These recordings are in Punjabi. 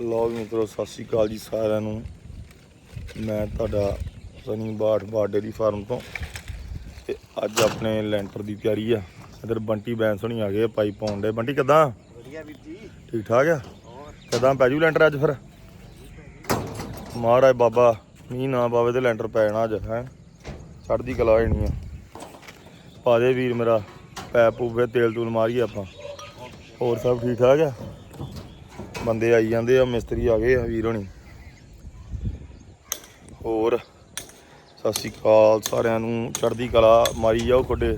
ਲੋ ਵੀ ਮਿੱਤਰੋ ਸਤਿ ਸ਼੍ਰੀ ਅਕਾਲ ਜੀ ਸਾਰਿਆਂ ਨੂੰ। ਮੈਂ ਤੁਹਾਡਾ ਸਨੀ ਬਾਠ ਬਾਠ ਡੇਰੀ ਫਾਰਮ ਤੋਂ ਤੇ ਅੱਜ ਆਪਣੇ ਲੈਂਟਰ ਦੀ ਤਿਆਰੀ ਆ। ਇਧਰ ਬੰਟੀ ਬੈਂਸ ਹੋਣੀ ਆ ਗਏ ਪਾਈਪ ਪਾਉਣ ਦੇ। ਬੰਟੀ ਕਿੱਦਾਂ? ਵਧੀਆ ਵੀਰ ਜੀ। ਠੀਕ ਠਾਕ ਆ? ਕਿੱਦਾਂ ਪੈ ਜੂ ਲੈਂਟਰ ਅੱਜ ਫਿਰ? ਮਹਾਰਾਜ ਬਾਬਾ ਮੀਂਹ ਨਾ ਪਾਵੇ ਤੇ ਲੈਂਟਰ ਪੈ ਜਾਣਾ ਅੱਜ ਹੈ? ਚੜਦੀ ਕਲਾ ਹੋ ਜਾਣੀ ਆ। ਪਾ ਦੇ ਵੀਰ ਮੇਰਾ ਪੈ ਪੂਵੇ ਤੇਲ ਤੂਲ ਮਾਰੀਏ ਆਪਾਂ। ਹੋਰ ਸਭ ਠੀਕ ਠਾਕ ਆ? ਬੰਦੇ ਆਈ ਜਾਂਦੇ ਆ ਮਿਸਤਰੀ ਆ ਗਏ ਆ ਵੀਰ ਹੋਣੀ। ਹੋਰ ਸਤਿ ਸ਼੍ਰੀ ਅਕਾਲ ਸਾਰਿਆਂ ਨੂੰ ਚੜਦੀ ਕਲਾ ਮਾਰੀ ਜਾਓ ਕੋਡੇ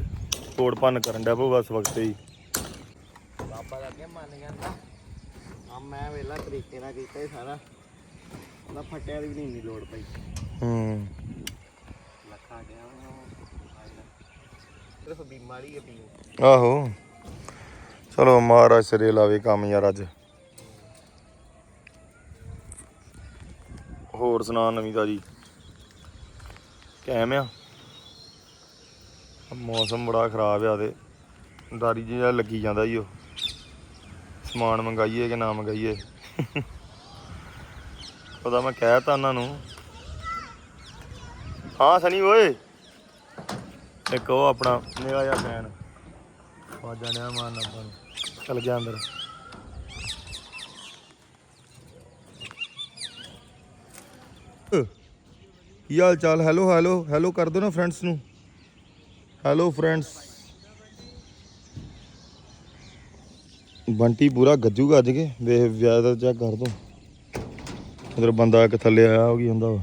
ਤੋੜ ਭੰਨ ਕਰਨ ਡਿਆ ਪਊ ਬਸ ਵਕਤ ਹੀ। ਬਾਬਾ ਦਾ ਅੱਗੇ ਮੰਨ ਜਾਂਦਾ ਆ ਮੈਂ ਵੇਲਾ ਤਰੀਕੇ ਨਾਲ ਕੀਤਾ ਇਹ ਸਾਰਾ ਉਹਦਾ ਫੱਟਿਆ ਦੀ ਵੀ ਨਹੀਂ ਲੋੜ ਪਈ। ਹੂੰ। ਲੱਖਾਂ ਗਿਆ ਸਿਰਫ ਬਿਮਾਰੀ ਹੈ ਪੀਓ। ਆਹੋ। ਚਲੋ ਮਹਾਰਾਜ ਸਿਰੇ ਲਾਵੇ ਕੰਮ ਯਾਰ ਅੱਜ। ਹੋਰ ਸੁਣਾ ਨਵੀਂ ਤਾਜੀ। ਕੈਮ ਆ। ਮੌਸਮ ਬੜਾ ਖਰਾਬ ਆ ਤੇ ਦਾਰੀ ਜਿਹਾ ਲੱਗੀ ਜਾਂਦਾ ਈ ਉਹ ਸਮਾਨ ਮੰਗਾਈਏ ਕਿ ਨਾ ਮੰਗਾਈਏ। ਪਤਾ ਮੈਂ ਕਹਿਤਾ ਉਹਨਾਂ ਨੂੰ। ਹਾਂ ਸਨੀ ਓਏ। ਇੱਕ ਉਹ ਆਪਣਾ ਨਿਗਾ ਜਿਹਾ ਫੈਨ ਵਾਜਾ ਨਿਆ ਮਾਰਨਾ ਆਪਾਂ ਨੂੰ ਚਲ ਗਿਆ ਅੰਦਰ। ਕੀ ਹਾਲ ਚਾਲ? ਹੈਲੋ ਹੈਲੋ ਹੈਲੋ ਕਰ ਦੋ ਨਾ ਫਰੈਂਡਸ ਨੂੰ। ਹੈਲੋ ਫਰੈਂਡਸ ਬੰਟੀ ਪੂਰਾ ਗੱਜੂ ਗੱਜ ਕੇ। ਵੇਖ, ਵਿਆਹ ਦਾ ਚੈੱਕ ਕਰ ਦੋ ਉਧਰ ਬੰਦਾ ਇੱਕ ਥੱਲੇ ਆਇਆ ਹੋ ਕੀ ਹੁੰਦਾ ਵਾ?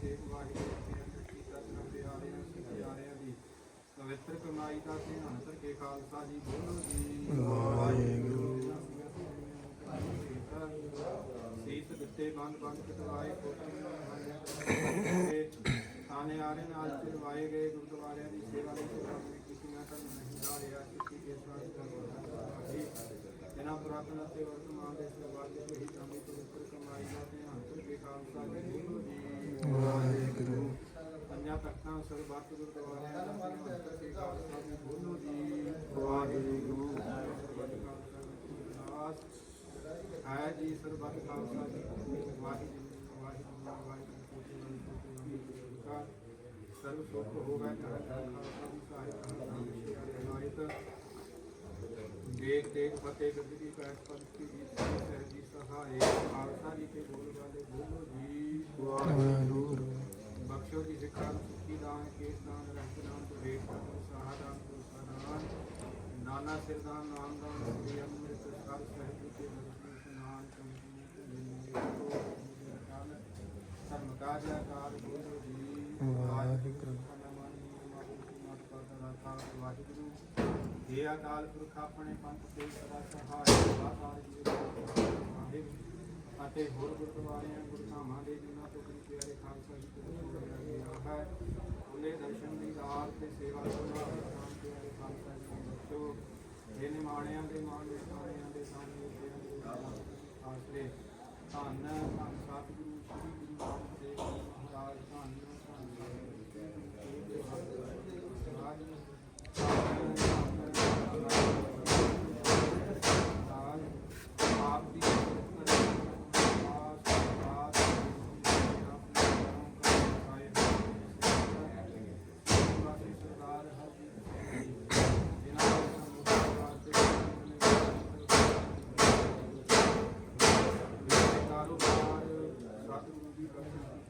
ਤੇ ਵਾਹਿਗੁਰੂ ਜੀ ਨੇ ਕੀਤਾ ਜਨਮ ਪਿਆਰਿਆਂ ਸਿੱਖ ਪਿਆਰਿਆਂ ਦੀ ਪਵਿੱਤਰ ਕਮਾਈ ਦਾ ਧਿਆਨ ਕਰਕੇ ਖਾਲਸਾ ਜੀ ਬੋਲੋ ਜੀ। ਵਾਹਿਗੁਰੂ। ਸੀਤ ਦਿੱਤੇ ਬੰਦ ਬੰਦ ਕਟਵਾਏ ਕੋਟੇ ਥਾਣੇ ਆਰੇ ਨਾਲ ਚਰਵਾਏ ਗਏ ਗੁਰਦੁਆਰਿਆਂ ਦੀ ਸੇਵਾ ਲਈ ਕਿਸੇ ਨਾ ਕਰਮ ਨਹੀਂ ਹਾਰਿਆ ਕਿਸੇ ਕੇ ਸਾਥ ਕਰਵਾਈ ਇਹਨਾਂ ਪੁਰਾਤਨ ਅਤੇ ਵਰਤਮਾਨ ਦੇ ਸਰਵਾਤ ਦੇ ਹੀ ਕਾਮੀ ਪਵਿੱਤਰ ਕਮਾਈ ਦਾ ਧਿਆਨ ਕਰਕੇ ਖਾਲਸਾ ਜੀ ਜੀ ਵਾਹਿਗੁਰੂ ਪੰਜਾਂ ਤਖਤਾਂ ਸਰਬੱਤ ਗੁਰਦੁਆਰਿਆਂ ਦਾ ਧਿਆਨ ਕਰਕੇ ਖਾਲਸਾ ਜੀ ਬੋਲੋ ਜੀ ਵਾਹਿਗੁਰੂ ਸਰਬੱਤ ਖਾਲਸਾ ਜੀ ਅਰਦਾਸ ਹੈ ਜੀ ਸਰਬੱਤ ਖਾਲਸਾ ਜੀ ਵਾਹਿਗੁਰੂ ਵਾਹਿਗੁਰੂ ਵਾਹਿਗੁਰੂ ਸਰਬ ਸੁਖ ਹੋਵੇ ਜਨ ਖਾਲਸਾ ਜੀ ਸਾਹਿਬ ਖਾਲਸਾ ਜੀ ਦੇਖ ਦੇਖ ਫਤਿਹ ਗੱਦੀ ਦੀ ਪੈਸ ਪਦ ਕੀ ਜੀਤ ਸਹਿ ਜੀ ਸਹਾਏ ਖਾਲਸਾ ਜੀ ਕੇ ਬੋਲ ਵਾਲੇ ਬੋਲੋ ਜੀ ਵਾਹਿਗੁਰੂ ਬਖਸ਼ੋ ਜੀ ਸਿੱਖਾਂ ਸੁਖੀ ਦਾਨ ਕੇਸ ਦਾਨ ਰਹਿਤ ਦਾਨ ਤੇ ਵੇਖ ਦਾਨ ਸਹਾਦਾਨ ਪੁਰਸਾਦਾਨ ਨਾਨਾ ਸਿਰਦਾਨ ਨਾਮ ਦਾਨ ਸ੍ਰੀ ਅੰਮ੍ਰਿਤ ਸਰ ਸਹਿਜ ਕੇ ਨਰਸੀ ਸਨਾਨ ਚੰਗੀ ਧਰਮ ਕਾਜਾ ਕਾਰ ਬੋਲੋ ਜੀ ਵਾਹਿਗੁਰੂ ਵਾਹਿਗੁਰੂ ਇਹ ਅਕਾਲ ਪੁਰਖ ਆਪਣੇ ਪੰਥ ਦੇ ਸਦਾ ਸਹਾਇ ਵਾਹਿਗੁਰੂ ਅਤੇ ਹੋਰ ਗੁਰਦੁਆਰਿਆਂ, ਗੁਰਧਾਮਾਂ ਦੇ ਜਿਨ੍ਹਾਂ ਤੋਂ ਗੁਰੂ ਪਿਆਰੇ ਖਾਲਸਾ ਜੀ ਤੋਂ ਜੋੜਿਆ ਗਿਆ ਹੈ ਉਹਨੇ ਦਰਸ਼ਨ ਦੀ ਰਾਤ ਤੇ ਸੇਵਾ ਦਾ ਨਾਮ ਪਿਆਰੇ ਖਾਲਸਾ ਜੀ ਨੂੰ ਬਖਸ਼ੋ ਇਹ ਨਿਮਾਣਿਆਂ ਦੇ ਮਾਣ ਦੇ ਸਾਰਿਆਂ ਦੇ ਸਾਹਮਣੇ ਦੇ ਆਸਰੇ। ਧੰਨ ਧੰਨ ਸਤਿਗੁਰੂ, ਸ੍ਰੀ ਗੁਰੂ ਨਾਨਕ ਦੇਵ ਜੀ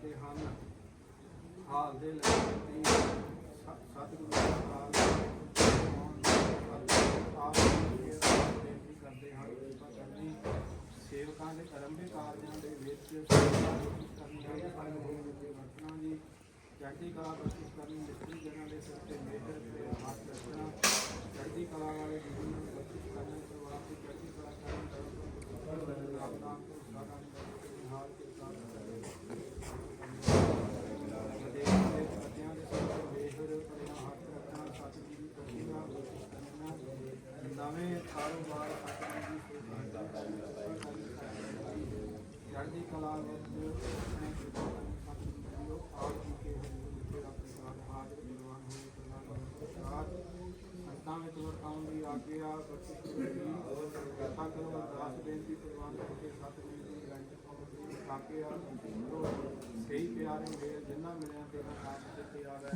ਕੀਤੇ ਹਨ। ਹਾਲ ਦੇ ਲਈ ਸਤਿਗੁਰੂ ਸਾਹਿਬ ਆਪ ਦੇ ਬੇਨਤੀ ਕਰਦੇ ਹਾਂ ਕਿਰਪਾ ਕਰਨੀ ਸੇਵਕਾਂ ਦੇ ਕਰਮੇ ਕਾਰਜਾਂ ਦੇ ਵਿੱਚ ਕਰਨੀ ਹੈ ਫਲ ਦੇ ਵਰਤਣਾ ਜੀ, ਚੜ੍ਹਦੀ ਕਲਾ ਬਖਸ਼ਿਸ਼ ਕਰਨੀ ਮਿੱਤਰੀ ਜਨਾਂ ਦੇ ਸਿਰ ਤੇ ਮਿਹਰ ਤੇ ਹੱਥ ਰੱਖਣਾ, ਚੜ੍ਹਦੀ ਕਲਾ ਵਾਲੇ ਜੀਵਨ ਨੂੰ ਬਖਸ਼ਿਸ਼ ਕਰਨੀ ਪਰਿਵਾਰ ਦੀ ਚੜ੍ਹਦੀ ਕਲਾ ਕਰਨ ਕਰਨ ਆਪ ਨਾਮ ਤੋਂ ਸਾਡਾ ਨਿਹਾਲ ਕਿਰਪਾ ਦੇਸ਼ ਦੇ ਬੱਚਿਆਂ ਦੇ ਸਿਰ ਤੇ ਮਿਹਰ ਤੇ ਹੱਥ ਰੱਖਣਾ ਸਤਿ ਜੀ ਦੀ ਕਰਨੀ ਦਾ ਬਖਸ਼ਿਸ਼ ਕਰਨਾ ਨਵੇਂ ਕਾਰੋਬਾਰ ਸਤਿ ਜੀ ਦੀ ਸੇਵਾ ਚੜ੍ਹਦੀ ਕਲਾ ਵਿੱਚ ਆਪਣੇ ਕਿਰਪਾ ਕਰਨੀ ਸਤਿ ਜੀ ਆਪ ਜੀ ਕੇ ਜਿਹੜਾ ਪ੍ਰਸਾਦ ਹਾਜ਼ਰ ਵਿਦਵਾਨ ਹੋਏ ਪ੍ਰਸਾਦ ਪ੍ਰਸਾਦ ਸੰਤਾਂ ਵਿੱਚ ਵਰਤਾਉਣ ਦੀ ਆਗਿਆ ਬਖਸ਼ਿਸ਼ ਕਰਨੀ ਕਿਰਪਾ ਕਰੋ ਅਰਦਾਸ ਬੇਨਤੀ ਪ੍ਰਵਾਨ ਕਰਕੇ ਸਤਿ ਜੀ ਦੀ ਗੰਜ ਪਾਉਣ ਦੀ ਆਗਿਆ ਕਰੋ ਸਹੀ ਪਿਆਰੇ ਮੇਰ ਜਿੰਨਾ ਮਿਲਿਆ ਤੇਰਾ ਨਾਮ ਤੇ ਪਿਆਰ ਹੈ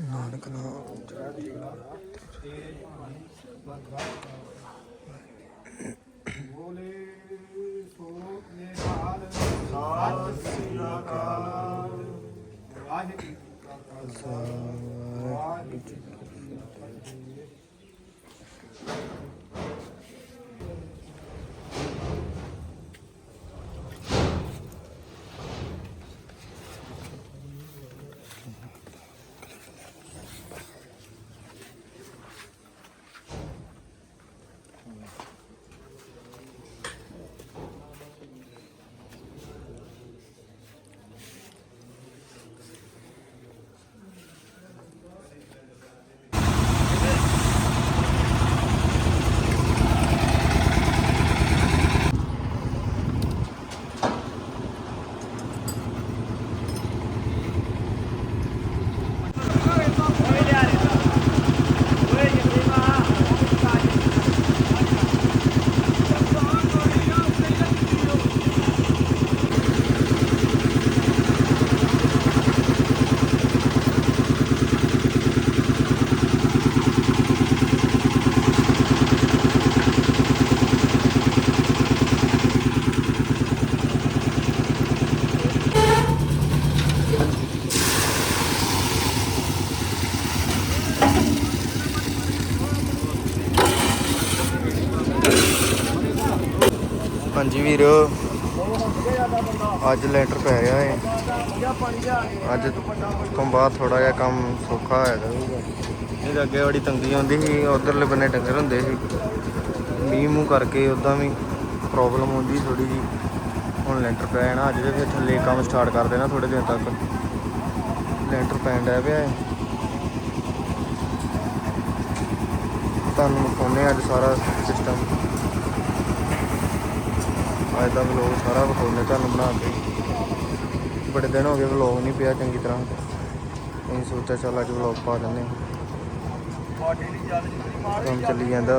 ਨਾਨਕ ਨਾਮ ਚੜ੍ਹਦੀ ਕਲਾ ਤੇਰੇ ਬੋਲੇ ਸੋ ਨਿਹਾਲ time to do ਹਾਂਜੀ ਵੀਰੋ। ਅੱਜ ਲੈਂਟਰ ਪੈ ਰਿਹਾ ਹੈ ਅੱਜ ਤੋਂ ਬਾਅਦ ਥੋੜਾ ਜਿਹਾ ਕੰਮ ਸੌਖਾ ਹੋਇਆ ਕਰੂਗਾ। ਨਹੀਂ ਅੱਗੇ ਬੜੀ ਤੰਗੀ ਆਉਂਦੀ ਸੀ। ਉਧਰਲੇ ਬੰਨੇ ਡੰਗਰ ਹੁੰਦੇ ਸੀ। ਮੀਂਹ ਮੂੰਹ ਕਰਕੇ ਉਦਾਂ ਵੀ ਪ੍ਰੋਬਲਮ ਹੁੰਦੀ ਥੋੜੀ ਜੀ। ਹੁਣ ਲੈਂਟਰ ਪੈ ਜਾਣਾ। ਅੱਜ ਦੇ ਫਿਰ ਥੱਲੇ ਕੰਮ ਸਟਾਰਟ ਕਰ ਦੇਣਾ ਥੋੜੇ ਦਿਨ ਤੱਕ। ਲੈਂਟਰ ਪੈਣ ਡਿਆ ਪਿਆ ਹੈ ਤੁਹਾਨੂੰ ਵਿਖਾਉਂਦੇ ਅੱਜ ਸਾਰਾ ਸਿਸਟਮ ਅੱਜ ਦਾ ਵਲੋਗ ਸਾਰਾ ਵਿਖਾਉਂਦੇ ਤੁਹਾਨੂੰ ਬਣਾ ਕੇ। ਬੜੇ ਦਿਨ ਹੋ ਗਏ ਵਲੋਗ ਨਹੀਂ ਪਿਆ ਚੰਗੀ ਤਰ੍ਹਾਂ। ਅਸੀਂ ਸੋਚਿਆ ਚੱਲ ਅੱਜ ਵਲੋਗ ਪਾ ਦਿੰਦੇ ਹਾਂ। ਕੰਮ ਚੱਲੀ ਜਾਂਦਾ।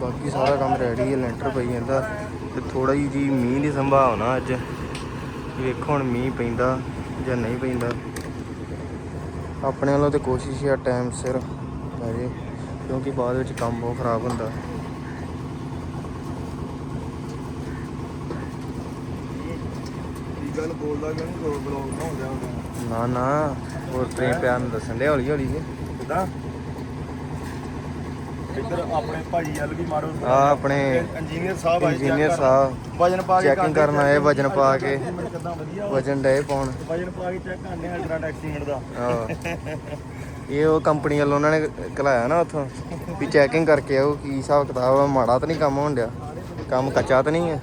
ਬਾਕੀ ਸਾਰਾ ਕੰਮ ਰੈਡੀ ਹੈ, ਲੈਂਟਰ ਪਈ ਜਾਂਦਾ। ਤੇ ਥੋੜਾ ਜਿਹੀ ਜੀ ਮੀਂਹ ਦੀ ਸੰਭਾਵਨਾ ਅੱਜ। ਵੇਖੋ ਹੁਣ ਮੀਂਹ ਪੈਂਦਾ ਜਾਂ ਨਹੀਂ ਪੈਂਦਾ। ਆਪਣੇ ਵੱਲੋਂ ਤੇ ਕੋਸ਼ਿਸ਼ ਹੈ ਟਾਈਮ ਸਿਰ ਪੈ ਜੇ, ਕਿਉਂਕਿ ਬਾਅਦ ਵਿੱਚ ਕੰਮ ਬਹੁਤ ਖਰਾਬ ਹੁੰਦਾ। ਗੱਲ ਬੋਲਦਾ ਕਿ ਨਹੀਂ ਬਲੌਗ ਨਾ ਹੋ ਨਾ ਨਾ ਹੋਰ ਪ੍ਰੇਮ ਪਿਆਰ ਨੂੰ ਦੱਸਣ ਦੇ ਹੌਲੀ ਹੌਲੀ ਜੀ। ਕਿਦਾਂ? ਇੱਧਰ ਆਪਣੇ ਭਾਜੀ ਵੱਲ ਵੀ ਮਾਰੋ। ਆ ਆਪਣੇ ਇੰਜੀਨੀਅਰ ਸਾਹਿਬ ਆਏ ਇੰਜੀਨੀਅਰ ਸਾਹਿਬ। ਵਜਨ ਪਾ ਕੇ ਚੈਕਿੰਗ ਕਰਨ ਆਏ ਵਜਨ ਪਾ ਕੇ। ਕਿਦਾਂ ਵਧੀਆ ਵਾ। ਵਜਨ ਡਏ ਪਾਉਣ। ਵਜਨ ਪਾ ਕੇ ਚੈੱਕ ਕਰਨੇ ਅਲਟਰਾ ਟੈਕਸੀਮੈਂਟ ਦਾ। ਆਹ। ਇਹ ਉਹ ਕੰਪਨੀ ਵੱਲੋਂ ਉਹਨਾਂ ਨੇ ਕਲਾਇਆ ਨਾ ਉੱਥੋਂ। ਵੀ ਚੈਕਿੰਗ ਕਰਕੇ ਆਓ ਕੀ ਹਿਸਾਬ ਕਿਤਾਬ ਆ ਮਾੜਾ ਤਾਂ ਨਹੀਂ ਕੰਮ ਹੋਣ ਡਿਆ। ਕੰਮ ਕੱਚਾ ਤਾਂ ਨਹੀਂ ਹੈ।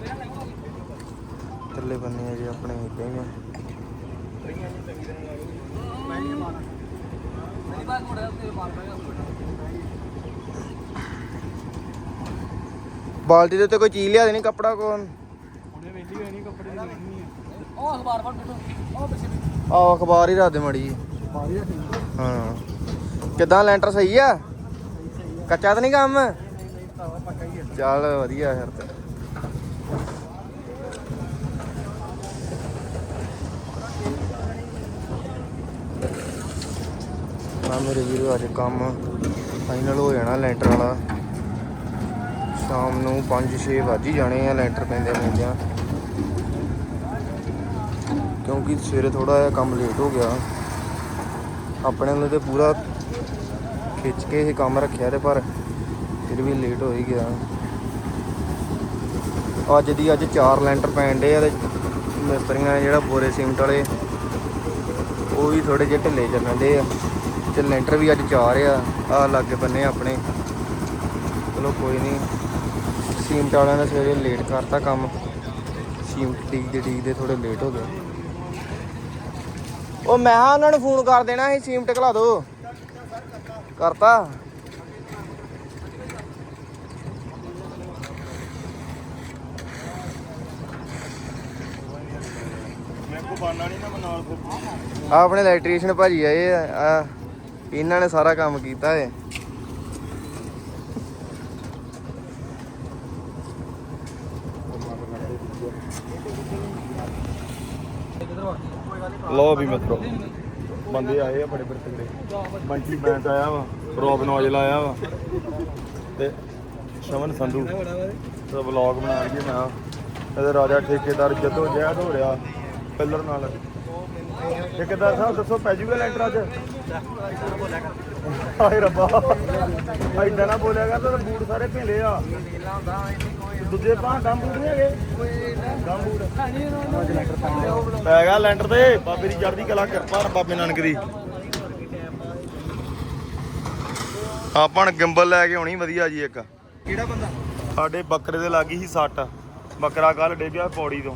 ਥੱਲੇ ਬੰਨੇ ਆ ਜੀ, ਆਪਣੇ ਇਦਾਂ ਹੀ ਆ। ਬਾਲਟੀ ਦੇ ਉੱਤੇ ਕੋਈ ਚੀਜ਼ ਲਿਆ ਦੇਣੀ ਕੱਪੜਾ ਕੋਣ ਉਹਨੇ ਵੇਲੀ ਹੋਈ ਨਹੀਂ ਕੱਪੜੇ ਦੀ ਵੇਲੀ ਉਹ ਅਖਬਾਰ ਫੜ ਬਿੱਟੂ ਉਹ ਪਿੱਛੇ ਆਹ, ਅਖਬਾਰ ਹੀ ਰੱਖ ਦੇ ਮੜੀ ਹਾਂ। ਕਿਦਾਂ, ਲੈਂਟਰ ਸਹੀ ਆ? ਕੱਚਾ ਤਾਂ ਨਹੀਂ ਕੰਮ? ਪੱਕਾ ਚੱਲ ਵਧੀਆ ਫਿਰ ਤੇ। ਆ ਮੇਰੇ ਵੀਰੋ, ਅੱਜ ਕੰਮ ਫਾਈਨਲ ਹੋ ਜਾਣਾ ਲੈਂਟਰ ਵਾਲਾ। ਸ਼ਾਮ ਨੂੰ 5-6 ਵੱਜ ਹੀ ਜਾਣੇ ਆ ਲੈਂਟਰ ਪੈਂਦੇ ਪੈਂਦਿਆਂ ਕਿਉਂਕਿ ਸਵੇਰੇ ਥੋੜਾ ਜਿਹਾ ਕੰਮ ਲੇਟ ਹੋ ਗਿਆ। ਆਪਣੇ ਨੂੰ ਤੇ ਪੂਰਾ ਖਿੱਚ ਕੇ ਇਹ ਕੰਮ ਰੱਖਿਆ ਤੇ ਪਰ ਫਿਰ ਵੀ ਲੇਟ ਹੋ ਹੀ ਗਿਆ। ਅੱਜ ਦੀ ਅੱਜ ਚਾਰ ਲੈਂਟਰ ਪੈਣ ਡੇ ਆ ਤੇ ਮਿਸਤਰੀਆਂ ਨੇ ਜਿਹੜਾ ਬੋਰੇ ਸੀਮਟ ਵਾਲੇ, ਉਹ ਵੀ ਥੋੜੇ ਜਿਹੇ ਢਿੱਲੇ ਚੱਲਣ ਡੇ ਆ। ਤੇ ਲੈਂਟਰ ਵੀ ਅੱਜ ਚਾਰ ਆ ਆ ਲਾਗੇ ਬੰਨੇ ਆਪਣੇ। ਚਲੋ ਕੋਈ ਨਹੀਂ ਸੀਮਟ ਵਾਲਿਆਂ ਨੇ ਸਵੇਰੇ ਲੇਟ ਕਰਤਾ ਕੰਮ। ਸੀਮਟ ਡੀਕਦੇ ਡੀਕਦੇ ਥੋੜੇ ਲੇਟ ਹੋ ਗਏ। ਉਹ ਮੈਂ ਕਿਹਾ ਉਹਨਾਂ ਨੂੰ ਫੋਨ ਕਰ ਦੇਣਾ ਸੀ ਸੀਮਟ ਘਲਾ ਦੋ। ਕਰਤਾ। ਆਪਣੇ ਇਲੈਕਟ੍ਰੀਸ਼ੀਅਨ ਭਾਜੀ ਆਏ ਆ ਇਹਨਾਂ ਨੇ ਸਾਰਾ ਕੰਮ ਕੀਤਾ ਏ। ਲੋ ਵੀ ਮਿੱਤਰੋ, ਬੰਦੇ ਆਏ ਆ ਬੜੇ ਬੜੇ ਤਗੜੇ ਬੰਟੀ ਬੈਂਟ ਆਇਆ ਵਾ ਰੋਬਨ ਔਜਲ ਆਇਆ ਵਾ। ਤੇ ਸ਼ਮਨ ਸੰਧੂ ਦਾ ਵਲੌਗ ਬਣਾ ਲਈਏ ਮੈਂ। ਇਹਦੇ ਰਾਜਾ ਠੇਕੇਦਾਰ ਜਦੋਂ ਜਹਿਦ ਹੋ ਰਿਹਾ, ਪਿੱਲਰ ਨਾਲ। ਠੇਕੇਦਾਰ ਸਾਹਿਬ ਦੱਸੋ ਪੈ ਜੂਗਾ ਲੈਂਟਰ ਅੱਜ? ਹਾਏ ਰੱਬਾ। ਐਦਾਂ ਨਾ ਬੋਲਿਆ ਕਰ ਤੇ ਬੂਟ ਸਾਰੇ ਭੇਲੇ ਆ। ਦੂਜੇ ਬਾਹ ਡੰਮ ਬੂਟ ਨਹੀਂ ਹੈਗੇ? ਡੰਮ ਬੂਟ। ਪੈ ਗਿਆ ਲੈਂਟਰ ਤੇ। ਬਾਬੇ ਦੀ ਚੜ੍ਹਦੀ ਕਲਾ ਕਿਰਪਾ ਬਾਬੇ ਨਾਨਕ ਦੀ। ਆਪਾਂ ਨੇ ਗਿੰਬਲ ਲੈ ਕੇ ਆਉਣੀ ਵਧੀਆ ਜੀ ਇੱਕ। ਕਿਹੜਾ ਬੰਦਾ? ਸਾਡੇ ਬੱਕਰੇ ਦੇ ਲੱਗੀ ਸੀ ਸੱਟ। ਬੱਕਰਾ ਕੱਲ ਡੇਗਿਆ ਪੌੜੀ ਤੋਂ।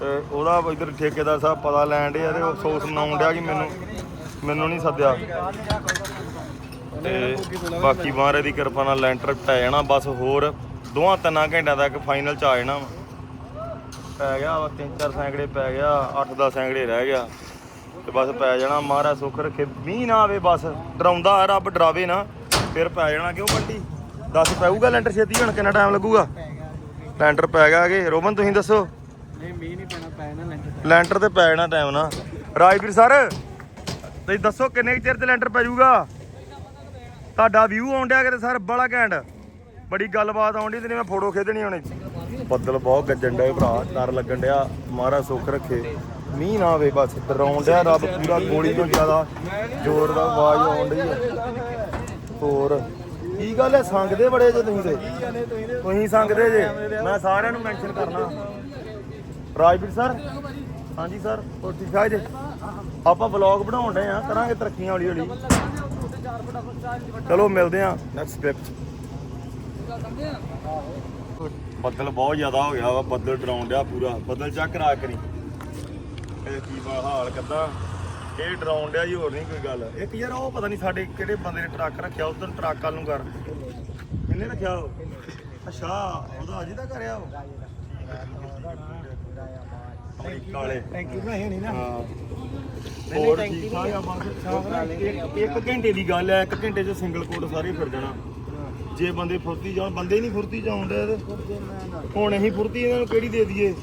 ਤੇ ਉਹਦਾ ਇਧਰ ਠੇਕੇਦਾਰ ਸਾਹਿਬ ਪਤਾ ਲੈਣ ਡਿਆ ਤੇ ਉਹ ਸੋਸ ਮਨਾਉਣ ਡਿਆ ਕਿ ਮੈਨੂੰ ਮੈਨੂੰ ਨਹੀਂ ਸੱਦਿਆ। ਤੇ ਬਾਕੀ ਮਹਾਰਾਜ ਦੀ ਕਿਰਪਾ ਨਾਲ ਲੈਂਟਰ ਪੈ ਜਾਣਾ ਬਸ ਹੋਰ ਦੋਹਾਂ ਤਿੰਨਾਂ ਘੰਟਿਆਂ ਤੱਕ ਫਾਈਨਲ ਚ ਆ ਜਾਣਾ ਪੈ ਗਿਆ ਵਾ, ਤਿੰਨ ਚਾਰ ਸੈਂਕੜੇ ਪੈ ਗਿਆ 8-10 ਸੈਂਕੜੇ ਰਹਿ ਗਿਆ। ਤੇ ਬਸ ਪੈ ਜਾਣਾ, ਮਹਾਰਾਜ ਸੁੱਖ ਰੱਖੇ, ਮੀਂਹ ਨਾ ਆਵੇ ਬਸ, ਡਰਾਉਂਦਾ ਰੱਬ ਡਰਾਵੇ ਨਾ, ਫਿਰ ਪੈ ਜਾਣਾ ਕਿਉਂ ਬੰਟੀ? ਦੱਸ ਪੈਊਗਾ ਲੈਂਟਰ ਛੇਤੀ ਹੁਣ ਕਿੰਨਾ ਟਾਈਮ ਲੱਗੂਗਾ? ਲੈਂਟਰ ਪੈ ਗਿਆ ਕਿ, ਰੋਮਨ, ਤੁਸੀਂ ਦੱਸੋ। ਨਹੀਂ, ਮੀਂਹ ਨਹੀਂ ਪੈਣਾ, ਪੈ ਨਾ ਲੈਂਟਰ ਲੈਂਟਰ ਤੇ ਪੈ ਜਾਣਾ ਟਾਈਮ ਨਾ। ਰਾਜਵੀਰ ਸਰ, ਤੁਸੀਂ ਦੱਸੋ ਕਿੰਨੇ ਕੁ ਚਿਰ ਤੇ ਲੈਂਟਰ ਪੈ ਜਾਊਗਾ? ਤੁਹਾਡਾ ਵਿਊ ਆਉਣ ਡਿਆ ਕਿਤੇ ਸਰ, ਬੜਾ ਘੈਂਟ। ਬੜੀ ਗੱਲਬਾਤ ਆਉਣ ਡਈ ਤੇ ਨਹੀਂ ਮੈਂ ਫੋਟੋ ਖਿੱਚਣੀ ਹੁਣੇ। ਬੱਦਲ ਬਹੁਤ ਗੱਜਣ ਡਿਆ ਭਰਾ, ਡਰ ਲੱਗਣ ਡਿਆ ਮਹਾਰਾਜ ਸੁੱਖ ਰੱਖੇ। ਮੀਂਹ ਨਾ ਆਵੇ ਬਸ, ਡਰਾਉਣ ਡਿਆ ਰੱਬ ਪੂਰਾ ਗੋਲੀ ਤੋਂ ਜ਼ਿਆਦਾ ਜ਼ੋਰ ਦਾ ਆਵਾਜ਼ ਆਉਣ ਡਈ ਆ। ਹੋਰ, ਕੀ ਗੱਲ ਹੈ ਸੰਗਦੇ ਬੜੇ ਜੇ ਤੁਸੀਂ ਤੇ। ਤੁਸੀਂ ਸੰਗਦੇ ਜੇ, ਮੈਂ ਸਾਰਿਆਂ ਨੂੰ ਮੈਂਸ਼ਨ ਕਰਨਾ। ਰਾਜਵੀਰ ਸਰ? ਹਾਂਜੀ ਸਰ, ਹੋਰ ਠੀਕ ਠਾਕ ਜੀ? ਆਪਾਂ ਵਲੌਗ ਬਣਾਉਣ ਡਏ ਆ, ਕਰਾਂਗੇ ਤਰੱਕੀਆਂ ਹੌਲੀ ਹੌਲੀ। ਚਲੋ ਮਿਲਦੇ ਆ ਨੈਕਸਟ ਕਲਿੱਪ ਬੱਦਲ ਬਹੁਤ ਜ਼ਿਆਦਾ ਹੋ ਗਿਆ ਵਾ, ਬੱਦਲ ਡਰਾਉਣ ਡਿਆ ਪੂਰਾ। ਬੱਦਲ ਚੱਕ ਕਰਾ ਕਰੀ ਇਹ ਕੀ ਹਾਲ ਕੱਦਾ? ਇਹ ਡਰਾਉਣ ਡਿਆ ਜੀ, ਹੋਰ ਨਹੀਂ ਕੋਈ ਗੱਲ। ਇੱਕ ਯਾਰ, ਉਹ ਪਤਾ ਨਹੀਂ ਸਾਡੇ ਕਿਹੜੇ ਬੰਦੇ ਨੇ ਟਰੱਕ ਰੱਖਿਆ, ਉਧਰ ਟਰੱਕ ਵੱਲ ਨੂੰ ਕਰ। ਕਿੰਨੇ ਰੱਖਿਆ ਉਹ? ਅੱਛਾ, ਉਹਦਾ ਅਜੇ ਦਾ ਕਰਿਆ ਉਹ? ਅਮਰੀਕਾ ਵਾਲੇ ਟੈਂਕੀ ਬਣਾਈ ਹੋਣੀ ਨਾ। ਹਾਂ। ਹੋਰ ਠੀਕ ਠਾਕ ਆ ਬਸ ਇੱਕ- ਇੱਕ ਘੰਟੇ ਦੀ ਗੱਲ ਹੈ ਇੱਕ ਘੰਟੇ 'ਚ ਸਿੰਗਲ ਕੋਡ ਸਾਰੇ ਫਿਰ ਜਾਣਾ। ਜੇ ਬੰਦੇ ਫੁਰਤੀ ਜਾਣ ਬੰਦੇ ਨਹੀਂ ਫੁਰਤੀ ਜਾਉਂਦੇ ਹੁਣ ਅਸੀਂ ਫੁਰਤੀ ਇਹਨਾਂ ਨੂੰ ਕਿਹੜੀ ਦੇ ਦਈਏ?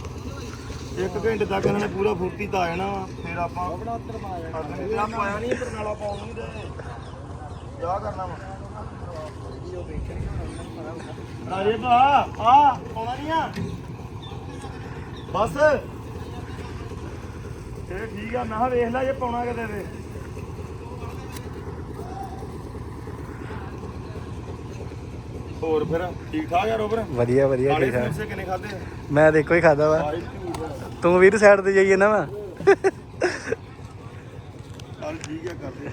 ਇੱਕ ਘੰਟੇ ਤੱਕ ਇਹਨਾਂ ਨੇ ਪੂਰਾ ਫੁਰਤੀ ਤਾਂ ਆ ਜਾਣਾ ਵਾ, ਫਿਰ ਆਪਾਂ ਆਪਣਾ ਪਾਇਆ ਨਹੀਂ ਪਰ ਨਾਲਾ ਪਾਉਣ ਨਹੀਂ ਦੇ ਕਿਆ ਕਰਨਾ ਵਾ। ਰਾਜੇ ਭਾ ਆ ਪਾਉਣਾ ਨਹੀਂ ਆ? ਬਸ। ਇਹ ਠੀਕ ਆ ਮੈਂ ਕਿਹਾ ਵੇਖ ਲੈ ਜੇ ਪਾਉਣਾ ਕਿਤੇ ਤੇ। ਹੋਰ ਫਿਰ ਠੀਕ ਠਾਕ ਆ ਰੋਬਰ? ਵਧੀਆ ਵਧੀਆ ਠੀਕ ਠਾਕ। ਸਮੋਸੇ ਕਿੰਨੇ ਖਾਦੇ ਮੈਂ ਦੇਖੋ ਹੀ ਖਾਦਾ ਵਾ। ਤੂੰ ਵੀਰ ਸਾਈਡ ਤੇ ਜਾਈਏ ਨਾ ਵਾ। ਚੱਲ ਠੀਕ ਆ ਕਰਦੇ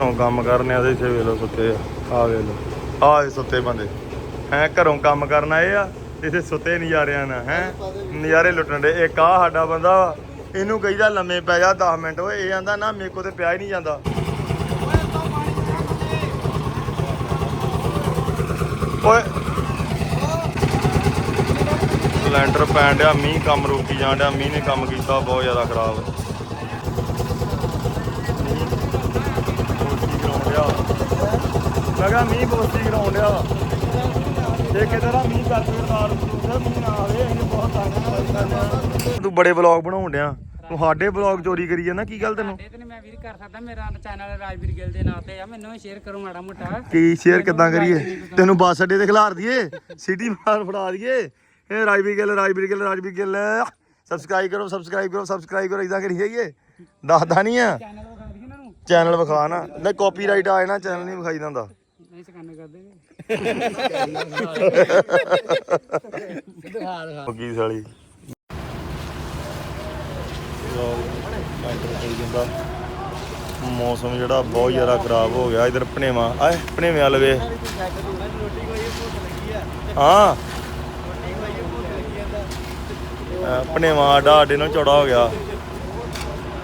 ਹਾਂ ਕੰਮ। ਕਰਨੇ ਆ ਤੇ ਇੱਥੇ ਵੇਖ ਲੋ ਸੁੱਤੇ ਆ। ਆ ਵੇਖ ਲੋ ਆ ਇਹ ਸੁੱਤੇ ਬੰਦੇ। ਹੈ ਘਰੋਂ ਕੰਮ ਕਰਨ ਆਏ ਆ ਇੱਥੇ ਸੁੱਤੇ ਨਜ਼ਾਰਿਆਂ ਨਾਲ ਹੈ? ਨਜ਼ਾਰੇ ਲੁੱਟਣ ਦੇ ਇੱਕ ਆ ਸਾਡਾ ਬੰਦਾ ਵਾ, ਇਹਨੂੰ ਕਹੀਦਾ ਲੰਮੇ ਪੈ ਜਾ 10 ਮਿੰਟ। ਓਏ ਇਹ ਆਂਦਾ ਨਾ ਮੇਰੇ ਕੋ ਤੇ ਪਿਆ ਹੀ ਨਹੀਂ ਜਾਂਦਾ। ਓਏ। ਲੈਂਟਰ ਪੈਣ ਡਿਆ ਮੀਂਹ ਕੰਮ ਰੋਕੀ ਜਾਣ ਡਿਆ ਮੀਂਹ ਨੇ ਕੰਮ ਕੀਤਾ ਬਹੁਤ ਜ਼ਿਆਦਾ ਖਰਾਬ। ਕਿਹਾ ਮੀਂਹ ਬੋਸਤੀ ਕਰਾਉਣ ਡਿਆ ਇਹ ਕਿਦਾਂ ਮੀਂਹ ਕਰਕੇ ਤਾਰ ਸਰ ਮੀਂਹ ਨਾ ਆਵੇ ਇਹਨੇ ਬਹੁਤ ਤੰਗ ਤੂੰ ਬੜੇ ਵਲੌਗ ਬਣਾਉਣ ਡਿਆ। ਸਾਡੇ ਵਲੌਗ ਚੋਰੀ ਕਰੀ ਜਾਂਦਾ ਕੀ ਗੱਲ ਤੈਨੂੰ? ਤੇ ਮੈਂ ਵੀਰ ਕਰ ਸਕਦਾ ਮੇਰਾ ਚੈਨਲ ਰਾਜਵੀਰ ਗਿੱਲ ਦੇ ਨਾਂ ਤੇ ਆ ਮੈਨੂੰ ਸ਼ੇਅਰ ਕਰੋ ਮਾੜਾ ਮੋਟਾ। ਕੀ ਸ਼ੇਅਰ ਕਿੱਦਾਂ ਕਰੀਏ? ਤੈਨੂੰ ਬੱਸ ਅੱਡੇ ਤੇ ਖਿਲਾਰ ਦਈਏ ਸਿਟੀ ਮਾਰ ਫੜਾ ਦਈਏ। ਇਹ ਰਾਜਵੀਰ ਗਿੱਲ ਰਾਜਵੀਰ ਗਿੱਲ ਰਾਜਵੀਰ ਗਿੱਲ। ਸਬਸਕ੍ਰਾਈਬ ਕਰੋ ਸਬਸਕ੍ਰਾਈਬ ਕਰੋ ਸਬਸਕ੍ਰਾਈਬ ਕਰੋ ਇਦਾਂ ਕਰੀ ਜਾਈਏ। ਦੱਸਦਾ ਨਹੀਂ ਆ। ਚੈਨਲ ਵਿਖਾ ਦਈਏ ਇਹਨਾਂ ਨੂੰ ਚੈਨਲ ਵਿਖਾ ਨਾ। ਨਹੀਂ ਕਾਪੀਰਾਈਟ ਆਏ ਨਾ ਚੈਨਲ ਨਹੀਂ ਵਿਖਾਈ ਦਿੰਦਾ ਨਹੀਂ ਸਕਾਨੇ ਕਰਦੇ ਨੇ ਮੁੱਗੀ ਸਾਲੀ? ਲੈਂਟਰ ਪਈ ਜਾਂਦਾ ਮੌਸਮ ਜਿਹੜਾ ਬਹੁਤ ਜ਼ਿਆਦਾ ਖਰਾਬ ਹੋ ਗਿਆ। ਇਧਰ ਭਣੇਵਾ, ਆਏ ਭਣੇਵੇਂ ਵਾਲ ਵੇ। ਹਾਂ। ਅਹ ਆਡਾ ਆਡੇ ਨਾਲ ਚੌੜਾ ਹੋ ਗਿਆ।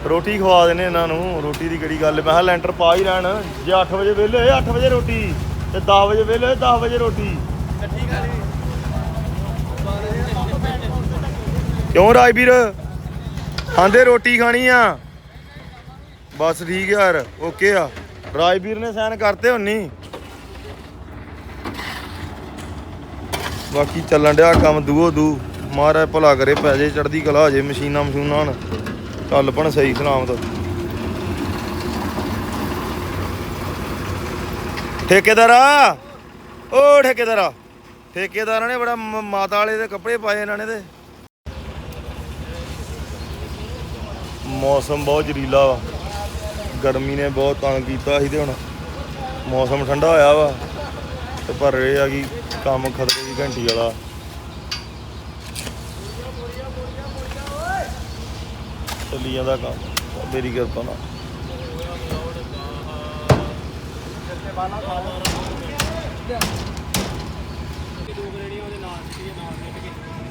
ਰੋਟੀ ਖਵਾ ਦੇਣੇ ਇਹਨਾਂ ਨੂੰ। ਰੋਟੀ ਦੀ ਕਿਹੜੀ ਗੱਲ? ਮੈਂ ਕਿਹਾ ਲੈਂਟਰ ਪਾ ਹੀ ਰਹਿਣ। ਜੇ 8 ਵਜੇ ਵਿਹਲੇ ਹੋਏ 8 ਵਜੇ ਰੋਟੀ। ਤੇ 10 ਵਜੇ ਵਿਹਲੇ ਹੋਏ 10 ਵਜੇ ਰੋਟੀ। ਕਿਉਂ ਰਾਜਵੀਰ? ਆਂਦੇ ਰੋਟੀ ਖਾਣੀ ਆ। ਬਸ ਠੀਕ ਯਾਰ, ਓਕੇ ਆ। ਰਾਜਵੀਰ ਨੇ ਸਾਈਨ ਕਰਤੇ ਹੁੰਨੀ ਬਾਕੀ ਚੱਲਣ ਡਿਆ ਕੰਮ ਦੂਓ ਦੂ। ਮਹਾਰਾਜ ਭਲਾ ਕਰੇ ਪੈਸੇ ਚੜਦੀ ਕਲਾ ਹੋ ਜੇ, ਮਸ਼ੀਨਾਂ ਮਸ਼ੂਨਾਂ ਹਨ ਚੱਲ ਪਣ ਸਹੀ ਸਲਾਮਤ। ਠੇਕੇਦਾਰਾ ਓ ਠੇਕੇਦਾਰਾ ਠੇਕੇਦਾਰਾਂ ਨੇ ਬੜਾ ਮਾਤਾ ਵਾਲੇ ਦੇ ਕੱਪੜੇ ਪਾਏ ਇਹਨਾਂ ਨੇ ਤੇ। ਮੌਸਮ ਬਹੁਤ ਜ਼ਰੀਲਾ ਵਾ। ਗਰਮੀ ਨੇ ਬਹੁਤ ਤੰਗ ਕੀਤਾ ਸੀ ਤੇ ਹੁਣ ਮੌਸਮ ਠੰਡਾ ਹੋਇਆ ਵਾ ਤੇ ਪਰ ਇਹ ਆ ਕਿ ਕੰਮ ਖਤਰੇ ਦੀ ਘੰਟੀ ਵਾਲਾ। ਚੱਲੀ ਜਾਂਦਾ ਕੰਮ, ਮੇਰੀ ਕਿਰਪਾ ਨਾਲ।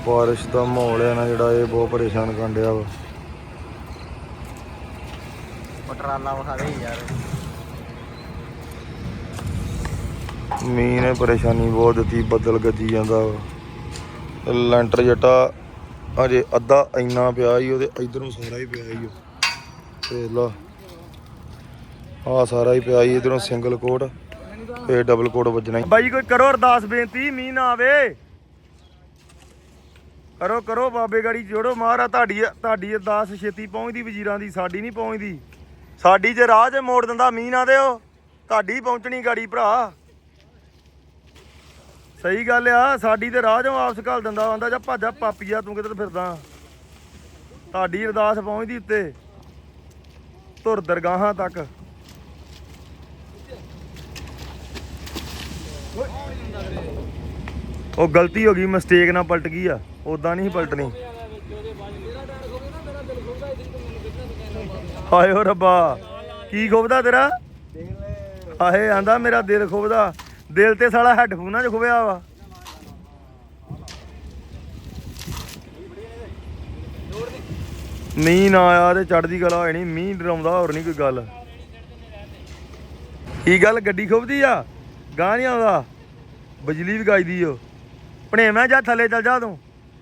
ਬਾਰਿਸ਼ ਦਾ ਮਾਹੌਲ ਹੈ ਨਾ ਜਿਹੜਾ, ਇਹ ਬਹੁਤ ਪਰੇਸ਼ਾਨ ਕਰਨ ਡਿਆ ਵਾ। ਟਰਾਲਾ ਵਿਖਾ ਦੇ ਯਾਰ। ਮੀਂਹ ਨੇ ਪਰੇਸ਼ਾਨੀ ਬਹੁਤ ਦਿੱਤੀ ਬੱਦਲ ਗੱਜੀ ਜਾਂਦਾ ਲੈਂਟਰ ਜੱਟਾ ਅਜੇ ਅੱਧਾ ਇੰਨਾ ਪਿਆ ਹੀ ਉਹਦੇ ਇਧਰੋਂ ਸਾਰਾ ਹੀ ਪਿਆ ਹੀ ਤੇ ਲਾ। ਆ ਸਾਰਾ ਹੀ ਪਿਆ ਹੀ ਇਧਰੋਂ ਸਿੰਗਲ ਕੋਟ ਤੇ ਡਬਲ ਕੋਟ ਵੱਜਣਾ ਬਾਈ ਕੋਈ ਕਰੋ ਅਰਦਾਸ ਬੇਨਤੀ ਮੀਂਹ ਨਾ ਆਵੇ। ਕਰੋ ਕਰੋ ਬਾਬੇ ਗਾੜੀ ਜੋੜੋ ਮਹਾਰਾ ਤੁਹਾਡੀ ਤੁਹਾਡੀ ਅਰਦਾਸ ਛੇਤੀ ਪਹੁੰਚਦੀ ਵਜ਼ੀਰਾਂ ਦੀ ਸਾਡੀ ਨਹੀਂ ਪਹੁੰਚਦੀ। ਸਾਡੀ ਜੇ ਰਾਹ 'ਚ ਮੋੜ ਦਿੰਦਾ ਮੀਂਹ ਨਾ ਦਿਓ, ਤੁਹਾਡੀ ਪਹੁੰਚਣੀ ਗਾੜੀ ਭਰਾ। ਸਹੀ ਗੱਲ ਆ, ਸਾਡੀ ਤੇ ਰਾਹ 'ਚੋਂ ਵਾਪਸ ਘੱਲ ਦਿੰਦਾ ਆਂਦਾ ਜਾਂ ਭਾਜਾ ਪਾਪੀਆ, ਤੂੰ ਕਿੱਧਰ ਫਿਰਦਾ? ਤੁਹਾਡੀ ਅਰਦਾਸ ਪਹੁੰਚਦੀ ਉੱਤੇ, ਧੁਰ ਦਰਗਾਹਾਂ ਤੱਕ। ਉਹ ਗਲਤੀ ਹੋ ਗਈ ਮਿਸਟੇਕ ਨਾਲ ਪਲਟ ਗਈ ਆ ਉਦਾਂ ਨਹੀਂ ਸੀ ਪਲਟਣੀ। ਹਾਏ ਓ ਰੱਬਾ, ਕੀ ਖੁੱਬਦਾ ਤੇਰਾ? ਹਾਏ, ਆਂਦਾ ਮੇਰਾ ਦਿਲ ਖੋਬਦਾ ਦਿਲ ਤੇ ਸਾਲਾ ਹੈੱਡਫੋਨਾਂ 'ਚ ਖੁੱਬਿਆ ਵਾ। ਮੀਂਹ ਨਾ ਆਇਆ ਤੇ ਚੜਦੀ ਗਲਾ ਹੋਣੀ ਮੀਂਹ ਡਰਾਉਂਦਾ ਹੋਰ ਨਹੀਂ ਕੋਈ ਗੱਲ। ਕੀ ਗੱਲ, ਗੱਡੀ ਖੋਬਦੀ ਆ? ਗਾਂ ਨਹੀਂ ਆਉਂਦਾ। ਬਿਜਲੀ ਵੀ ਗਾਈਦੀ ਓ। ਭਣੇਵੇਂ ਜਾ, ਥੱਲੇ ਚੱਲ ਜਾ ਤੂੰ।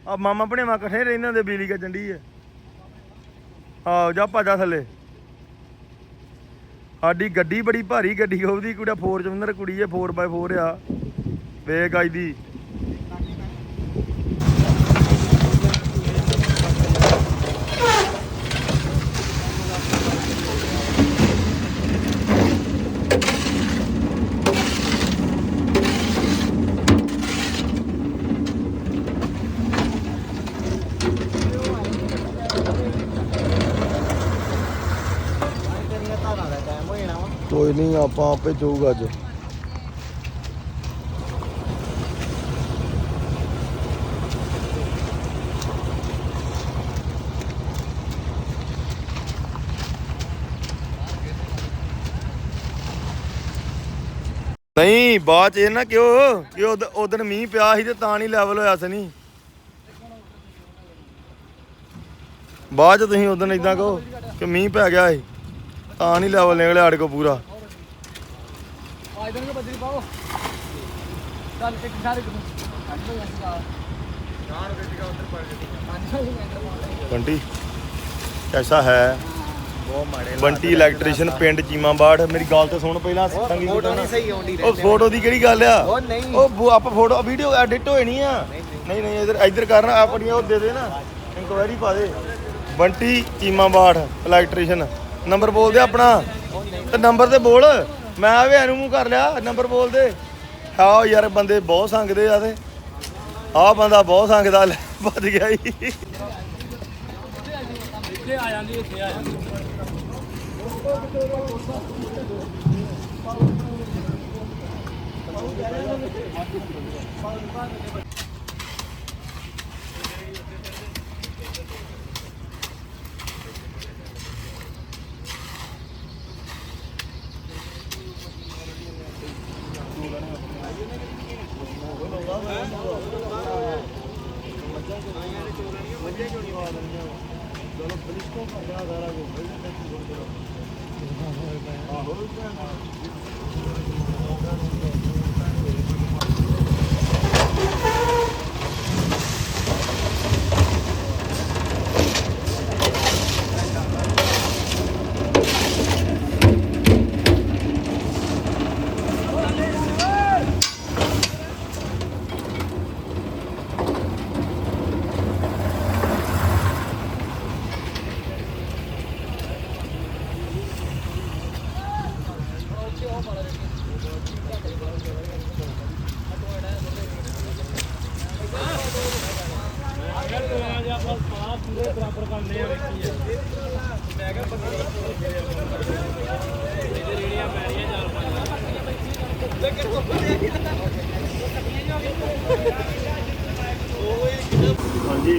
ਆ ਮਾਮਾ ਭਣੇਵਾ ਇਕੱਠੇ ਰਹਿੰਦੇ ਹੁੰਦੇ, ਬਿਜਲੀ ਗੱਜਣ ਡਈ ਐ ਆਓ ਜਾ ਭੱਜਾ ਥੱਲੇ। ਸਾਡੀ ਗੱਡੀ ਬੜੀ ਭਾਰੀ ਗੱਡੀ ਖੋਬਦੀ ਕੁੜਾ ਫੋਰਚੂਨਰ ਕੁੜੀ ਐ 4x4 ਆ। ਵੇਖ ਆਈ ਦੀ ਤੇਰੀਆਂ ਧਾਰਾਂ ਦਾ ਟਾਈਮ ਹੋ ਜਾਣਾ ਵਾ ਕੋਈ ਨਹੀਂ, ਆਪਾਂ ਆਪੇ ਜਾਊਗਾ ਅੱਜ। ਨਹੀਂ, ਬਾਅਦ ਚ ਇਹ ਨਾ ਕਿਉਂ, ਕਿ ਉਦੋਂ ਮੀਂਹ ਪਿਆ ਸੀ ਤੇ ਤਾਂ ਨਹੀਂ ਲੈਵਲ ਹੋਇਆ ਸੀ ਬਾਅਦ ਚ ਤੁਸੀਂ ਉਦੋਂ ਇਦਾਂ ਕਹੋ ਕਿ ਮੀਂਹ ਪੈ ਗਿਆ ਸੀ, ਤਾਂ ਨਹੀਂ ਲੈਵਲ ਨਿਕਲਿਆ ਸਾਡੇ ਕੋ ਪੂਰਾ। ਇਧਰ ਨੂੰ ਬੱਦਲੀ ਪਾਓ। ਚੱਲ ਇੱਕ ਸਾਰੇ ਬੰਟੀ ਐਸਾ ਹੈ। ਬਹੁਤ ਮਾੜੇ ਬੰਟੀ ਇਲੈਕਟ੍ਰੀਸ਼ੀਅਨ ਪਿੰਡ ਚੀਮਾਬਾੜ। ਮੇਰੀ ਗੱਲ ਤਾਂ ਸੁਣ ਪਹਿਲਾਂ ਸੰਗੀ ਫੋਟੋ ਨਹੀਂ ਸਹੀ ਆਉਂਦੀ ਉਹ ਫੋਟੋ ਦੀ ਕਿਹੜੀ ਗੱਲ ਆ? ਉਹ ਨਹੀਂ। ਉਹ ਆਪਾਂ ਫੋਟੋ ਵੀਡੀਓ ਐਡਿਟ ਹੋਏ ਨਹੀਂ ਆ। ਨਹੀਂ ਨਹੀਂ। ਇਧਰ ਇਧਰ ਕਰਨਾ ਆਪਣੀਆਂ ਉਹ ਦੇ ਦੇ ਨਾ। ਇਨਕੁਆਇਰੀ ਪਾ ਦੇ। ਬੰਟੀ ਚੀਮਾਬਾੜ ਇਲੈਕਟ੍ਰੀਸ਼ੀਅਨ ਨੰਬਰ ਬੋਲ ਦੇ ਆਪਣਾ। ਤੇ ਨੰਬਰ ਤੇ ਬੋਲ। ਮੈਂ ਆਵੇ ਐਨੂੰ ਮੂੰਹ ਕਰ ਲਿਆ ਨੰਬਰ ਬੋਲ ਦੇ। ਹਾਂ ਯਾਰ ਬੰਦੇ ਬਹੁਤ ਸੰਗਦੇ ਆ ਤੇ। ਆਹ ਬੰਦਾ ਬਹੁਤ ਸੰਗਦਾ ਲੈ, ਭੱਜ ਗਿਆ ਈ ਇੱਥੇ ਆ ਜਾਂਦੀ ਇੱਥੇ ਆ ਜਾਂਦੀ ਹਾਂਜੀ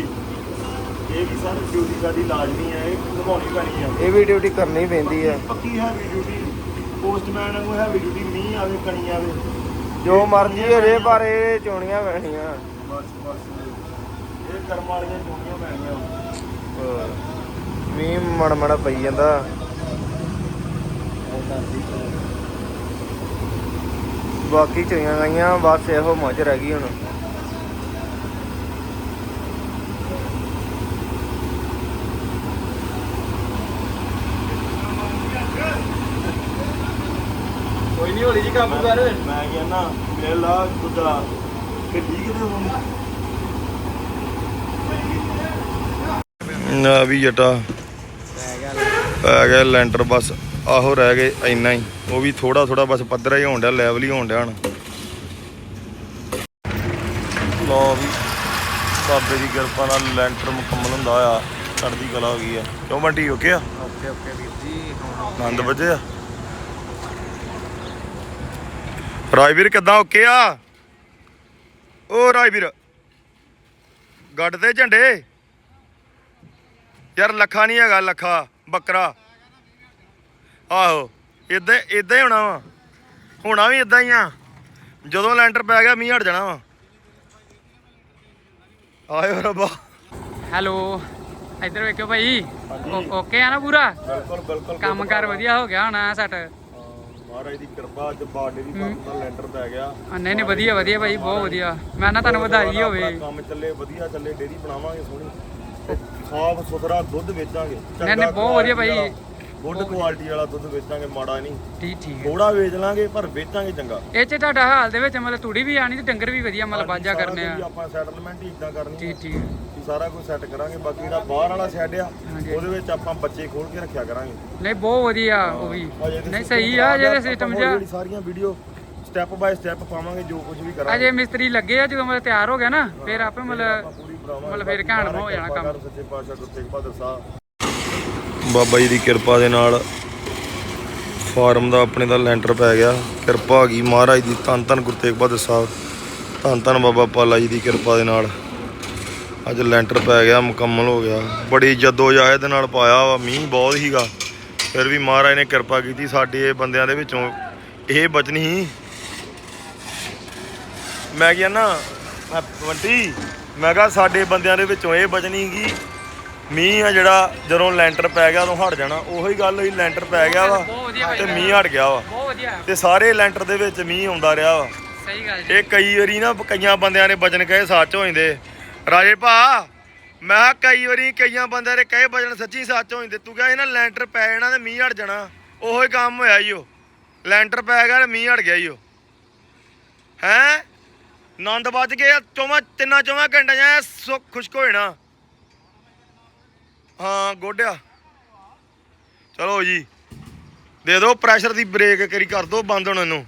ਇਹ ਵੀ ਸਰ ਡਿਊਟੀ ਸਾਡੀ ਲਾਜ਼ਮੀ ਹੈ ਇਹ ਨਿਭਾਉਣੀ ਪੈਣੀ ਆ ਇਹ ਵੀ ਡਿਊਟੀ ਕਰਨੀ ਪੈਂਦੀ ਆ ਪੱਕੀ ਹੈਵੀ ਡਿਊਟੀ ਪੋਸਟਮੈਨ ਨੂੰ ਹੈਵੀ ਡਿਊਟੀ ਮੀਂਹ ਆਵੇ ਕਣੀ ਆਵੇ। ਜੋ ਮਰਜ਼ੀ ਹੋ ਜੇ ਪਰ ਇਹ ਚੋਣੀਆਂ ਪੈਣੀਆਂ। ਬਸ ਬਸ। ਇਹ ਕਰਮ ਵਾਲੀਆਂ ਚੋਣੀਆਂ ਪੈਣੀਆਂ। ਮੀਂਹ ਮੜ ਮੜ ਪਈ ਜਾਂਦਾ। ਬਾਕੀ ਚੋਈਆਂ ਗਈਆਂ ਬਸ ਇਹੋ ਮੌਜ ਰਹਿ ਗਈ ਹੁਣ। ਹੋਲੀ ਜੀ ਕਾਬੂ ਕਰ। ਮੈਂ ਕਹਿੰਦਾ ਮੇਰੇ ਲਾ ਗੁੱਦਾ ਕਿੱਡੀ ਕਿਤੇ ਹੁਣ? ਨਾ ਵੀ ਜਟਾ। ਪੈ ਗਿਆ ਲੈਂਟਰ ਬਸ। ਆਹੋ ਰਹਿ ਗਏ ਇੰਨਾ ਹੀ। ਉਹ ਵੀ ਥੋੜਾ ਥੋੜਾ ਬਸ ਪੱਧਰਾ ਹੀ ਹੋਣ ਡਿਆ ਲੈਵਲ ਹੀ ਹੋਣ ਡਿਆ ਹੁਣ। ਲੋ ਵੀ ਬਾਬੇ ਦੀ ਕਿਰਪਾ ਨਾਲ ਲੈਂਟਰ ਮੁਕੰਮਲ ਹੁੰਦਾ ਆ ਚੜ੍ਹਦੀ ਕਲਾ ਹੋ ਗਈ ਆ। ਕਿਉਂ ਬੰਟੀ ਓਕੇ ਆ? ਓਕੇ ਓਕੇ ਵੀਰ ਜੀ ਆਨੰਦ ਵਜੇ ਆ ਰਾਜਵੀਰ ਕਿੱਦਾਂ? ਓਕੇ ਆ? ਓ ਰਾਜਵੀਰ ਗੱਡ ਤੇ ਝੰਡੇ? ਯਾਰ ਲੱਖਾ ਨਹੀਂ ਹੈਗਾ ਲੱਖਾ ਬੱਕਰਾ। ਆਹੋ ਇਦਾਂ ਇਦਾਂ ਹੀ ਹੋਣਾ ਵਾ। ਹੋਣਾ ਵੀ ਇਦਾਂ ਹੀ ਆ। ਜਦੋਂ ਲੈਂਟਰ ਪੈ ਗਿਆ ਮੀਂਹ ਹਟ ਜਾਣਾ ਵਾ। ਆਇਓ ਰੱਬਾ। ਹੈਲੋ ਇੱਧਰ ਵੇਖਿਓ ਭਾਈ। ਓਕੇ ਆ ਨਾ ਪੂਰਾ? ਬਿਲਕੁਲ ਬਿਲਕੁਲ। ਕੰਮ ਕਾਰ ਵਧੀਆ ਹੋ ਗਿਆ ਹੋਣਾ ਸੈਟ। ਮਹਾਰਾਜ ਦੀ ਕਿਰਪਾ ਅੱਜ ਬਾਡੇ ਦੀ ਕੰਮ ਦਾ ਲੈਂਟਰ ਪੈ ਗਿਆ। ਨਹੀਂ ਨਹੀਂ ਵਧੀਆ ਵਧੀਆ ਭਾਈ ਬਹੁਤ ਵਧੀਆ। ਮੈਂ ਨਾ ਤੁਹਾਨੂੰ ਵਧਾਈ ਹੋਵੇ। ਕੰਮ ਚੱਲੇ ਵਧੀਆ ਚੱਲੇ ਡੇਰੀ ਬਣਾਵਾਂਗੇ ਸੋਹਣੀ। ਸਾਫ਼ ਸੁਥਰਾ ਦੁੱਧ ਵੇਚਾਂਗੇ। ਨਹੀਂ, ਨਹੀਂ, ਬਹੁਤ ਵਧੀਆ ਭਾਈ। ਗੁੱਡ ਕੁਆਲਿਟੀ ਵਾਲਾ ਦੁੱਧ ਵੇਚਾਂਗੇ ਮਾੜਾ ਨਹੀਂ। ਠੀਕ ਠੀਕ ਹੈ। ਥੋੜਾ ਵੇਚ ਲਾਂਗੇ ਪਰ ਵੇਚਾਂਗੇ ਚੰਗਾ। ਇਹ ਚ ਤੁਹਾਡਾ ਹਾਲ ਦੇ ਵਿੱਚ ਮਤਲਬ ਤੂੜੀ ਵੀ ਆਣੀ ਤੇ ਡੰਗਰ ਵੀ ਵਧੀਆ ਮਤਲਬ ਬਾਜਾ ਕਰਨੇ ਆ। ਆਪਾਂ ਸੈਟਲਮੈਂਟ ਹੀ ਇਦਾਂ ਕਰਨੀ ਠੀਕ ਠੀਕ। ਸਾਰਾ ਕੁਝ ਸੈੱਟ ਕਰਾਂਗੇ ਬਾਕੀ ਜਿਹੜਾ ਬਾਹਰ ਵਾਲਾ ਸ਼ੈੱਡ ਆ। ਉਹਦੇ ਵਿੱਚ ਆਪਾਂ ਬੱਚੇ ਖੋਲ ਕੇ ਰੱਖਿਆ ਕਰਾਂਗੇ। ਨਹੀਂ ਬਹੁਤ ਵਧੀਆ ਉਹ ਵੀ। ਨਹੀਂ ਸਹੀ ਆ ਜਿਹੜੇ ਸਿਸਟਮ ਹੌਲੀ ਸਾਰੀਆਂ ਵੀਡੀਓ ਸਟੈਪ ਬਾਏ ਸਟੈਪ ਪਾਵਾਂਗੇ ਜੋ ਕੁਝ ਵੀ ਕਰਾਂਗੇ। ਅਜੇ ਮਿਸਤਰੀ ਲੱਗੇ ਆ ਜਦੋਂ ਮਤਲਬ ਤਿਆਰ ਹੋ ਗਿਆ ਨਾ ਫਿਰ ਆਪੇ ਮਤਲਬ ਮਤਲਬ ਫਿਰ ਘੈਂਟ ਹੋ ਜਾਣਾ ਕੰਮ। ਸੱਚੇ ਪਾਤਸ਼ਾਹ ਗੁਰੂ ਤੇਗ ਬਹਾਦਰ ਸਾਹਿਬ। ਬਾਬਾ ਜੀ ਦੀ ਕਿਰਪਾ ਦੇ ਨਾਲ ਫਾਰਮ ਦਾ ਆਪਣੇ ਦਾ ਲੈਂਟਰ ਪੈ ਗਿਆ। ਕਿਰਪਾ ਆ ਗਈ ਮਹਾਰਾਜ ਦੀ। ਧੰਨ ਧੰਨ ਗੁਰੂ ਤੇਗ ਬਹਾਦਰ ਸਾਹਿਬ। ਧੰਨ ਧੰਨ ਬਾਬਾ ਪਾਲਾ ਜੀ ਦੀ ਕਿਰਪਾ ਦੇ ਨਾਲ। ਅੱਜ ਲੈਂਟਰ ਪੈ ਗਿਆ ਮੁਕੰਮਲ ਹੋ ਗਿਆ। ਬੜੀ ਜੱਦੋ ਜਾਇਦ ਨਾਲ ਪਾਇਆ ਵਾ ਮੀਂਹ ਬਹੁਤ ਹੀਗਾ ਫਿਰ ਵੀ ਮਹਾਰਾਜ ਨੇ ਕਿਰਪਾ ਕੀਤੀ ਸਾਡੇ ਇਹ ਬੰਦਿਆਂ ਦੇ ਵਿੱਚੋਂ। ਇਹ ਬਚਨੀ ਸੀ। ਮੈਂ ਕਿਹਾ ਨਾ ਮੈਂ ਬੰਟੀ ਮੈਂ ਕਿਹਾ ਸਾਡੇ ਬੰਦਿਆਂ ਦੇ ਵਿੱਚੋਂ ਇਹ ਬਚਨੀ ਸੀਗੀ ਮੀਂਹ ਆ ਜਿਹੜਾ ਜਦੋਂ ਲੈਂਟਰ ਪੈ ਗਿਆ ਉਦੋਂ ਹਟ ਜਾਣਾ। ਉਹੀ ਗੱਲ ਹੋਈ ਲੈਂਟਰ ਪੈ ਗਿਆ ਵਾ ਤੇ ਮੀਂਹ ਹਟ ਗਿਆ ਵਾ। ਬਹੁਤ ਵਧੀਆ। ਤੇ ਸਾਰੇ ਲੈਂਟਰ ਦੇ ਵਿੱਚ ਮੀਂਹ ਆਉਂਦਾ ਰਿਹਾ ਵਾ। ਸਹੀ ਗੱਲ ਜੀ। ਇਹ ਕਈ ਵਾਰੀ ਨਾ ਕਈਆਂ ਬੰਦਿਆਂ ਨੇ ਬਚਨ ਕਹੇ ਸੱਚ ਹੋ ਜਾਂਦੇ। ਰਾਜੇ ਭਾ ਮੈਂ ਕਿਹਾ ਕਈ ਵਾਰੀ ਕਈਆਂ ਬੰਦਿਆਂ ਦੇ ਕਹੇ ਬਚਨ ਸੱਚੀ ਸੱਚ ਹੋ ਜਾਂਦੇ ਤੂੰ ਕਿਹਾ ਇਹਨਾਂ ਲੈਂਟਰ ਪੈ ਜਾਣਾ ਤੇ ਮੀਂਹ ਹਟ ਜਾਣਾ ਉਹੋ ਹੀ ਕੰਮ ਹੋਇਆ ਈ ਓ। ਲੈਂਟਰ ਪੈ ਗਿਆ ਤੇ ਮੀਂਹ ਹਟ ਗਿਆ ਈ ਓ। ਹੈ? ਨੰਦ ਵੱਜ ਗਏ ਆ, ਚੌਵਾਂ ਤਿੰਨਾਂ ਚੌਵਾਂ ਘੰਟਿਆਂ 'ਚ ਖੁਸ਼ਕ ਹੋ ਜਾਣਾ। ਹਾਂ ਗੋਡਿਆ। ਚਲੋ ਜੀ ਦੇ ਦਿਓ ਪ੍ਰੈਸ਼ਰ ਦੀ ਬ੍ਰੇਕ ਕਰੀ ਕਰ ਦਿਓ ਬੰਦ ਹੁਣ ਇਹਨੂੰ।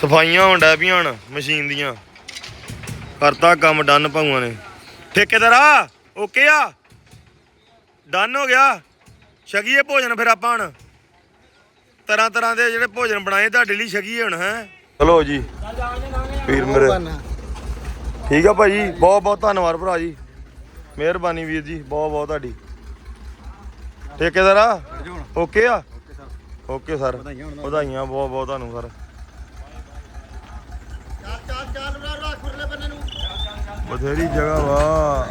ਸਫਾਈਆਂ ਹੋਣ ਡੈ ਪਈਆਂ ਹੁਣ ਮਸ਼ੀਨ ਦੀਆਂ। ਕਰਤਾ ਕੰਮ ਡਨ ਭਾਊਆਂ ਨੇ। ਠੇਕੇਦਾਰਾ ਓਕੇ ਆ। ਡਨ ਹੋ ਗਿਆ। ਛਕੀਏ ਭੋਜਨ ਫਿਰ ਆਪਾਂ ਹੁਣ। ਤਰ੍ਹਾਂ ਤਰ੍ਹਾਂ ਦੇ ਜਿਹੜੇ ਭੋਜਨ ਬਣਾਏ ਤੁਹਾਡੇ ਲਈ ਛਕੀਏ ਹੁਣ ਹੈ। ਚਲੋ ਜੀ। ਵੀਰ ਮੇਰੇ। ਠੀਕ ਆ ਭਾਜੀ ਬਹੁਤ ਬਹੁਤ ਧੰਨਵਾਦ ਭਰਾ ਜੀ। ਮਿਹਰਬਾਨੀ ਵੀਰ ਜੀ ਬਹੁਤ ਬਹੁਤ ਤੁਹਾਡੀ। ਠੇਕੇਦਾਰਾ ਓਕੇ ਆ? Okay sir. ਵਧਾਈਆਂ ਬਹੁਤ ਬਹੁਤ ਤੁਹਾਨੂੰ ਸਰ ਚਾਰ ਚਾਰ ਚਾਰ ਰੱਖ ਉਰਲੇ ਬੰਨੇ ਨੂੰ ਬਥੇਰੀ ਜਗ੍ਹਾ ਵਾ।